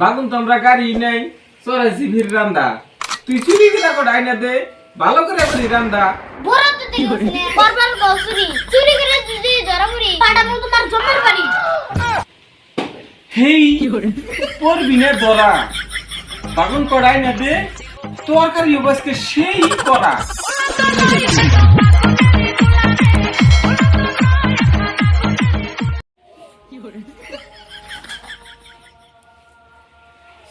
বাগুন তো আমরা গাড়ি নেই চড়াইছি ভিড় রান্দা। তুই চুরি কিনা করে আইনা দে ভালো করে করি রান্দা। বড় তো বসনে বারবার গসুরি চুরি। করে যদি ধরা পড়ি পাঠাবো তোমার জমের বাড়ি। হেই পড়বি না দরা বাগুন কড়াই না দে তরকারি সেই করা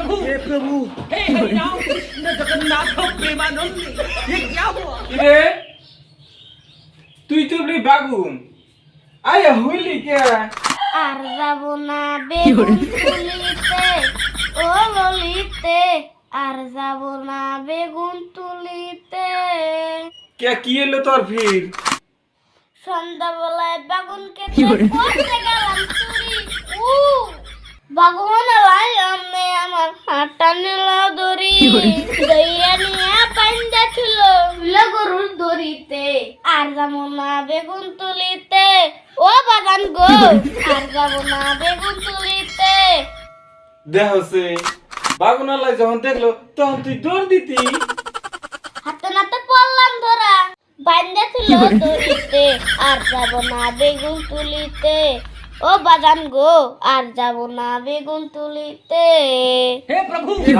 বুইলে हे प्रभु কিরে তুই তো বলি বাগুন আয়া হইলি কে আর যাব না বেগুন তুলিতে ও ললিতে আর যাব না বেগুন তুলিতে কে কি এলো তোর ফির সন্ধ্যাবেলায় বাগুন কেটে বাগুন লাই আমি আমার হাঁটা নিল দড়ি দইয়া নিয়ে পাইন্দা ছিল। গরুর দড়িতে আর যাব না বেগুন তুলিতে। ও বাগান গো আর যাব না বেগুন তুলিতে। দেহ সে বাগুন আলাই যখন দেখল তখন তুই দৌড় দিতি। হাতে নাতে পড়লাম ধরা। বান্দা ছিল দড়িতে আর যাব না বেগুন তুলিতে। ও বাগান গো আর যাব না বেগুন তুলিতে।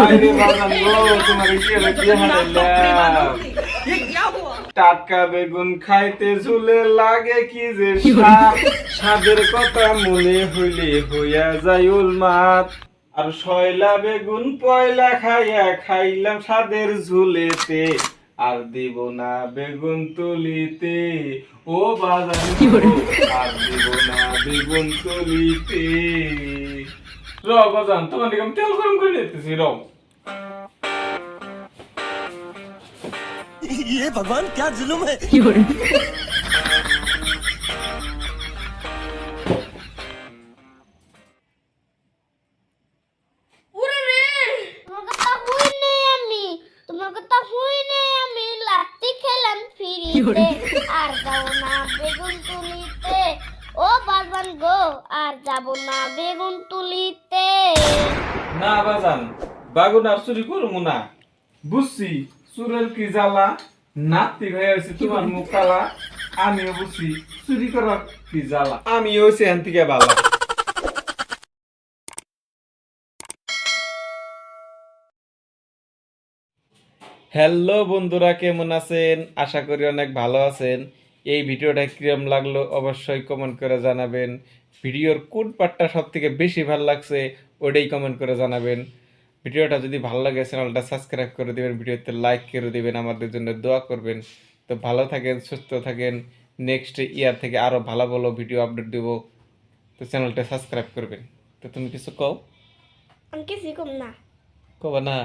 আরে বাগান গো? তোমার কি হলো কি টাটকা বেগুন খাইতে ঝুলে লাগে কি যে স্বাদ? স্বাদের কথা মনে হইলে হইয়া যায় উল উলমাত আর শয়লা বেগুন পয়লা খাইয়া খাইলাম স্বাদের ঝুলেতে। আর দিব না বেগুন তুলিতে ও বাজার আর দিব না বেগুন তুলিতে র বাজান তোমার দিকে আমি তেল গরম করে নিতেছি র ये भगवान क्या जुलुम है আর যাব না বেগুন তুলিতে। ও বাগান গো আর যাব না বেগুন তুলিতে। না বাজান বাগুন আর চুরি করব না। বুঝছি চুরের কি জ্বালা? নাতি হয়ে আছে তোমার মুখ কালা আমিও বুঝছি চুরি করার কি জ্বালা। আমি হয়েছে এন থেকে বালা। হ্যালো বন্ধুরা কেমন আছেন? আশা করি অনেক ভালো আছেন। এই ভিডিওটা কিরম লাগল অবশ্যই কমেন্ট করে জানাবেন। ভিডিওর কোন পার্টটা সব থেকে বেশি ভালো লাগছে ওটাই কমেন্ট করে জানাবেন। ভিডিওটা যদি ভালো লাগে চ্যানেলটা সাবস্ক্রাইব করে দেবেন ভিডিওতে লাইক করে দেবেন আমাদের জন্য দোয়া করবেন। তো ভালো থাকেন সুস্থ থাকেন। নেক্সট ইয়ার থেকে আরও ভালো ভালো ভিডিও আপডেট দেবো। তো চ্যানেলটা সাবস্ক্রাইব করবেন। তো তুমি কিছু কও? আমি কিছু কম না। কবা না।